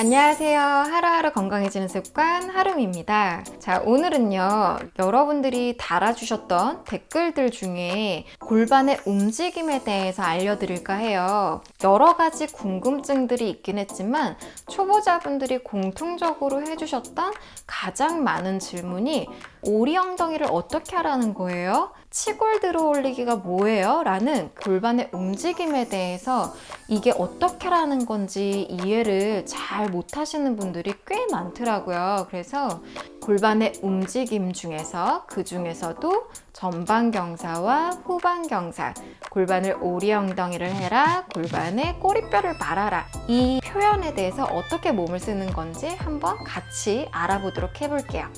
안녕하세요. 하루하루 건강해지는 습관 하름입니다. 자, 오늘은요, 여러분들이 달아주셨던 댓글들 중에 골반의 움직임에 대해서 알려드릴까 해요. 여러 가지 궁금증들이 있긴 했지만, 초보자분들이 공통적으로 해주셨던 가장 많은 질문이 오리 엉덩이를 어떻게 하라는 거예요? 치골 들어 올리기가 뭐예요? 라는 골반의 움직임에 대해서 이게 어떻게 하라는 건지 이해를 잘 못하시는 분들이 꽤 많더라고요. 그래서 골반의 움직임 중에서 그 중에서도 전방경사와 후방경사, 골반을 오리 엉덩이를 해라, 골반에 꼬리뼈를 말아라. 이 표현에 대해서 어떻게 몸을 쓰는 건지 한번 같이 알아보도록 해볼게요.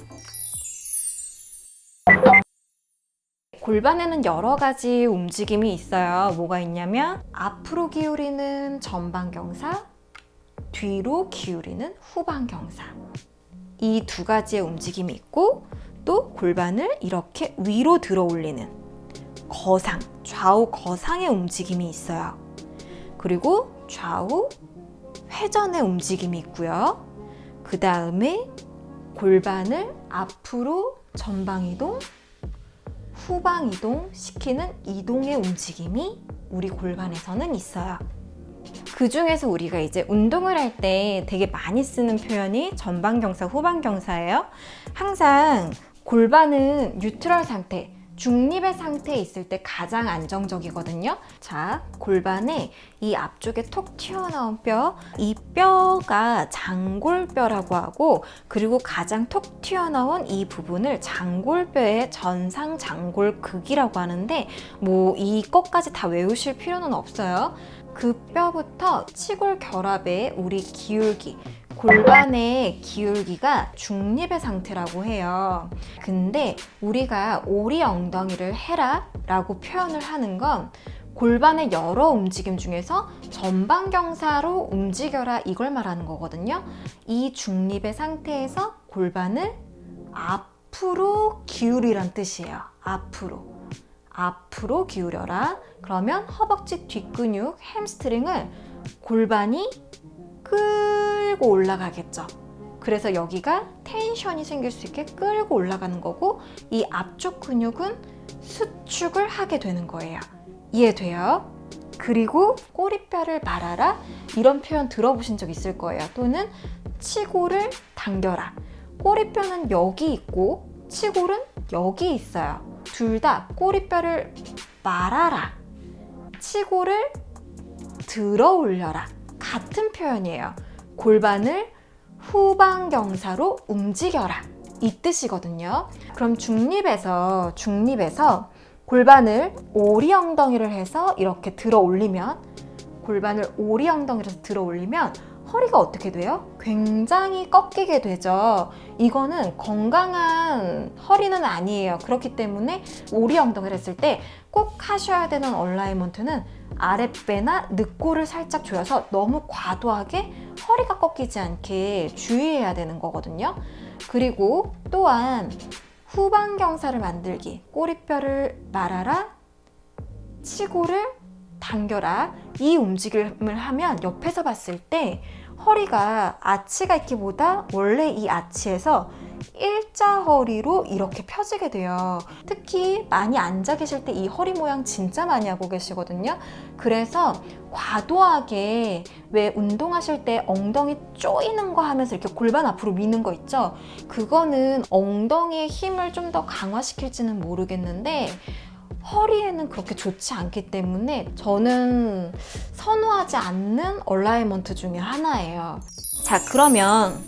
골반에는 여러 가지 움직임이 있어요. 뭐가 있냐면 앞으로 기울이는 전방경사, 뒤로 기울이는 후방경사. 이 두 가지의 움직임이 있고 또 골반을 이렇게 위로 들어 올리는 거상, 좌우 거상의 움직임이 있어요. 그리고 좌우 회전의 움직임이 있고요. 그 다음에 골반을 앞으로 전방 이동, 후방 이동 시키는 이동의 움직임이 우리 골반에서는 있어요. 그 중에서 우리가 이제 운동을 할 때 되게 많이 쓰는 표현이 전방경사, 후방경사예요. 항상 골반은 뉴트럴 상태, 중립의 상태에 있을 때 가장 안정적이거든요. 자, 골반에 이 앞쪽에 톡 튀어나온 뼈, 이 뼈가 장골뼈라고 하고, 그리고 가장 톡 튀어나온 이 부분을 장골뼈의 전상 장골극이라고 하는데, 뭐 이것까지 다 외우실 필요는 없어요. 그 뼈부터 치골 결합의 우리 기울기, 골반의 기울기가 중립의 상태라고 해요. 근데 우리가 오리 엉덩이를 해라 라고 표현을 하는 건 골반의 여러 움직임 중에서 전방경사로 움직여라 이걸 말하는 거거든요. 이 중립의 상태에서 골반을 앞으로 기울이란 뜻이에요. 앞으로. 앞으로 기울여라. 그러면 허벅지 뒷근육, 햄스트링을 골반이 끌고 올라가겠죠. 그래서 여기가 텐션이 생길 수 있게 끌고 올라가는 거고 이 앞쪽 근육은 수축을 하게 되는 거예요. 이해돼요? 그리고 꼬리뼈를 말아라 이런 표현 들어보신 적 있을 거예요. 또는 치골을 당겨라. 꼬리뼈는 여기 있고 치골은 여기 있어요. 둘 다 꼬리뼈를 말아라. 치골을 들어 올려라. 같은 표현이에요. 골반을 후방경사로 움직여라. 이 뜻이거든요. 그럼 중립에서, 중립에서 골반을 오리 엉덩이를 해서 이렇게 들어 올리면, 골반을 오리 엉덩이를 해서 들어 올리면, 허리가 어떻게 돼요? 굉장히 꺾이게 되죠. 이거는 건강한 허리는 아니에요. 그렇기 때문에 오리 엉덩이를 했을 때 꼭 하셔야 되는 얼라이먼트는 아랫배나 늑골을 살짝 조여서 너무 과도하게 허리가 꺾이지 않게 주의해야 되는 거거든요. 그리고 또한 후방경사를 만들기, 꼬리뼈를 말아라, 치골을 당겨라. 이 움직임을 하면 옆에서 봤을 때 허리가 아치가 있기보다 원래 이 아치에서 일자 허리로 이렇게 펴지게 돼요. 특히 많이 앉아 계실 때 이 허리 모양 진짜 많이 하고 계시거든요. 그래서 과도하게 왜 운동하실 때 엉덩이 쪼이는 거 하면서 이렇게 골반 앞으로 미는 거 있죠? 그거는 엉덩이의 힘을 좀 더 강화시킬지는 모르겠는데 허리에는 그렇게 좋지 않기 때문에 저는 선호하지 않는 얼라이먼트 중에 하나예요. 자, 그러면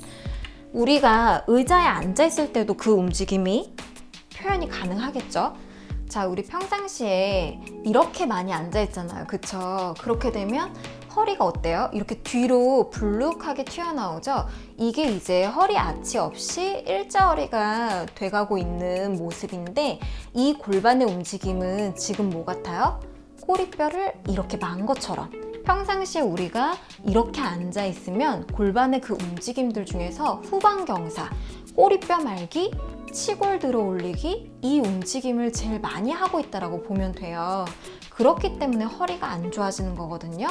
우리가 의자에 앉아 있을 때도 그 움직임이 표현이 가능하겠죠? 자, 우리 평상시에 이렇게 많이 앉아 있잖아요. 그쵸? 그렇게 되면 허리가 어때요? 이렇게 뒤로 불룩하게 튀어나오죠? 이게 이제 허리 아치 없이 일자 허리가 돼가고 있는 모습인데 이 골반의 움직임은 지금 뭐 같아요? 꼬리뼈를 이렇게 만 것처럼 평상시에 우리가 이렇게 앉아 있으면 골반의 그 움직임들 중에서 후방경사, 꼬리뼈 말기, 치골 들어 올리기 이 움직임을 제일 많이 하고 있다라고 보면 돼요. 그렇기 때문에 허리가 안 좋아지는 거거든요.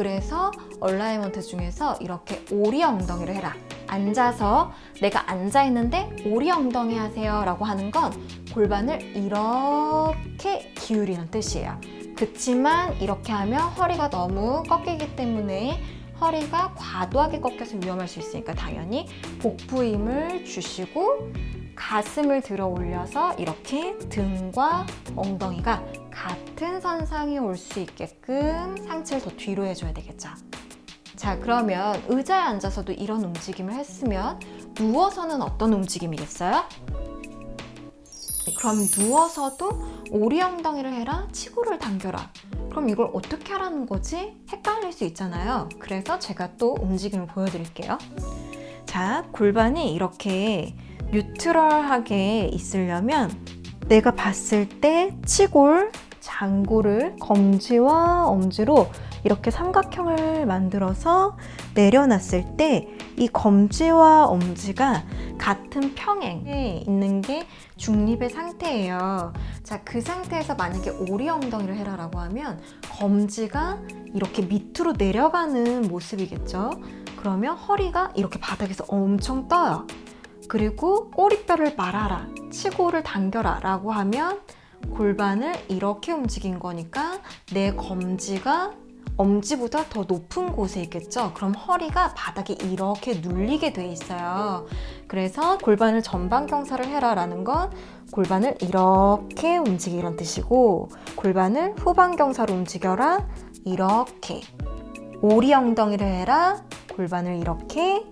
그래서 얼라이먼트 중에서 이렇게 오리 엉덩이를 해라. 앉아서 내가 앉아 있는데 오리 엉덩이 하세요 라고 하는 건 골반을 이렇게 기울이는 뜻이에요. 그치만 이렇게 하면 허리가 너무 꺾이기 때문에 허리가 과도하게 꺾여서 위험할 수 있으니까 당연히 복부 힘을 주시고 가슴을 들어 올려서 이렇게 등과 엉덩이가 같은 선상에 올 수 있게끔 상체를 더 뒤로 해줘야 되겠죠. 자, 그러면 의자에 앉아서도 이런 움직임을 했으면 누워서는 어떤 움직임이겠어요? 그럼 누워서도 오리 엉덩이를 해라, 치고를 당겨라. 그럼 이걸 어떻게 하라는 거지? 헷갈릴 수 있잖아요. 그래서 제가 또 움직임을 보여드릴게요. 자, 골반이 이렇게 뉴트럴하게 있으려면 내가 봤을 때 치골, 장골을 검지와 엄지로 이렇게 삼각형을 만들어서 내려놨을 때 이 검지와 엄지가 같은 평행에 있는 게 중립의 상태예요. 자, 그 상태에서 만약에 오리 엉덩이를 해라라고 하면 검지가 이렇게 밑으로 내려가는 모습이겠죠. 그러면 허리가 이렇게 바닥에서 엄청 떠요. 그리고 꼬리뼈를 말아라, 치고를 당겨라 라고 하면 골반을 이렇게 움직인 거니까 내 검지가 엄지보다 더 높은 곳에 있겠죠? 그럼 허리가 바닥에 이렇게 눌리게 돼 있어요. 그래서 골반을 전방경사를 해라 라는 건 골반을 이렇게 움직이란 뜻이고 골반을 후방경사로 움직여라 이렇게 오리 엉덩이를 해라 골반을 이렇게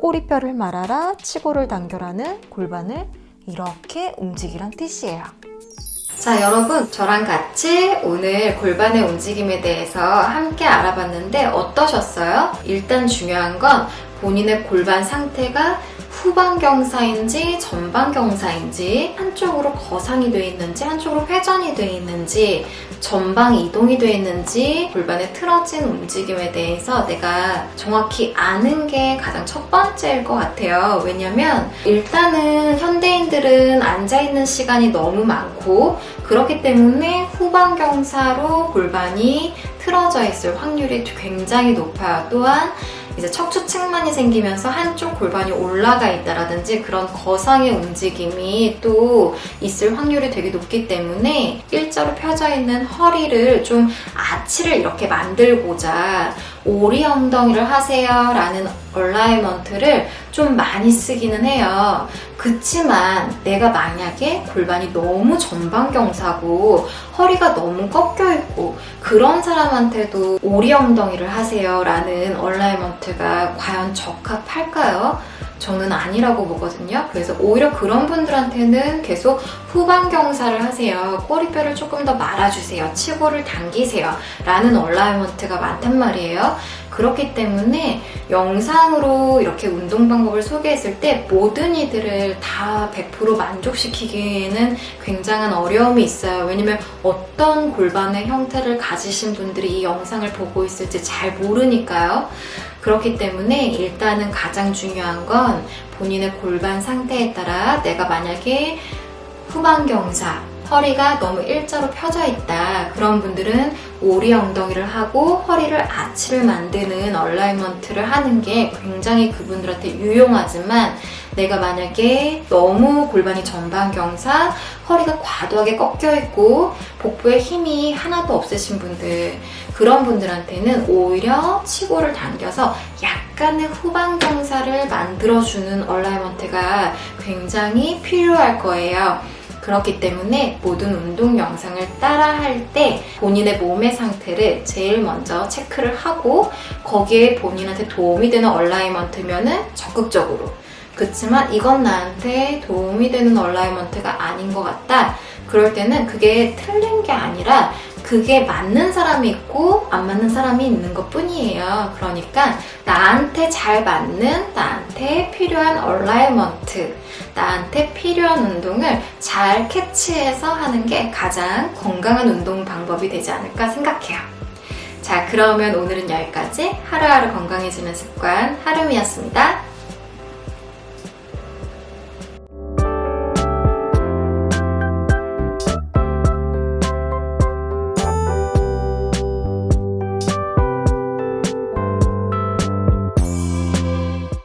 꼬리뼈를 말아라 치고를 당겨라는 골반을 이렇게 움직이란 뜻이에요. 자, 여러분, 저랑 같이 오늘 골반의 움직임에 대해서 함께 알아봤는데 어떠셨어요? 일단 중요한 건 본인의 골반 상태가 후방경사인지 전방경사인지 한쪽으로 거상이 되어 있는지 한쪽으로 회전이 되어 있는지 전방 이동이 되어 있는지 골반의 틀어진 움직임에 대해서 내가 정확히 아는 게 가장 첫 번째일 것 같아요. 왜냐면 일단은 현대인들은 앉아있는 시간이 너무 많고 그렇기 때문에 후방경사로 골반이 틀어져 있을 확률이 굉장히 높아요. 또한 이제 척추측만이 생기면서 한쪽 골반이 올라가 있다라든지 그런 거상의 움직임이 또 있을 확률이 되게 높기 때문에 일자로 펴져 있는 허리를 좀 아치를 이렇게 만들고자 오리 엉덩이를 하세요 라는 얼라이먼트를 좀 많이 쓰기는 해요. 그치만 내가 만약에 골반이 너무 전방경사고 허리가 너무 꺾여 있고 그런 사람한테도 오리 엉덩이를 하세요 라는 얼라이먼트가 과연 적합할까요? 저는 아니라고 보거든요. 그래서 오히려 그런 분들한테는 계속 후방경사를 하세요. 꼬리뼈를 조금 더 말아주세요. 치고를 당기세요. 라는 얼라이먼트가 많단 말이에요. 그렇기 때문에 영상으로 이렇게 운동 방법을 소개했을 때 모든 이들을 다 100% 만족시키기에는 굉장한 어려움이 있어요. 왜냐면 어떤 골반의 형태를 가지신 분들이 이 영상을 보고 있을지 잘 모르니까요. 그렇기 때문에 일단은 가장 중요한 건 본인의 골반 상태에 따라 내가 만약에 후방경사, 허리가 너무 일자로 펴져 있다. 그런 분들은 오리 엉덩이를 하고 허리를 아치를 만드는 얼라이먼트를 하는 게 굉장히 그분들한테 유용하지만 내가 만약에 너무 골반이 전방경사, 허리가 과도하게 꺾여 있고 복부에 힘이 하나도 없으신 분들 그런 분들한테는 오히려 치고를 당겨서 약간의 후방경사를 만들어주는 얼라이먼트가 굉장히 필요할 거예요. 그렇기 때문에 모든 운동 영상을 따라 할 때 본인의 몸의 상태를 제일 먼저 체크를 하고 거기에 본인한테 도움이 되는 얼라이먼트면은 적극적으로 그렇지만 이건 나한테 도움이 되는 얼라이먼트가 아닌 것 같다. 그럴 때는 그게 틀린 게 아니라 그게 맞는 사람이 있고 안 맞는 사람이 있는 것 뿐이에요. 그러니까 나한테 잘 맞는 나한테 필요한 얼라이먼트 나한테 필요한 운동을 잘 캐치해서 하는 게 가장 건강한 운동 방법이 되지 않을까 생각해요. 자, 그러면 오늘은 여기까지 하루하루 건강해지는 습관 하루미였습니다.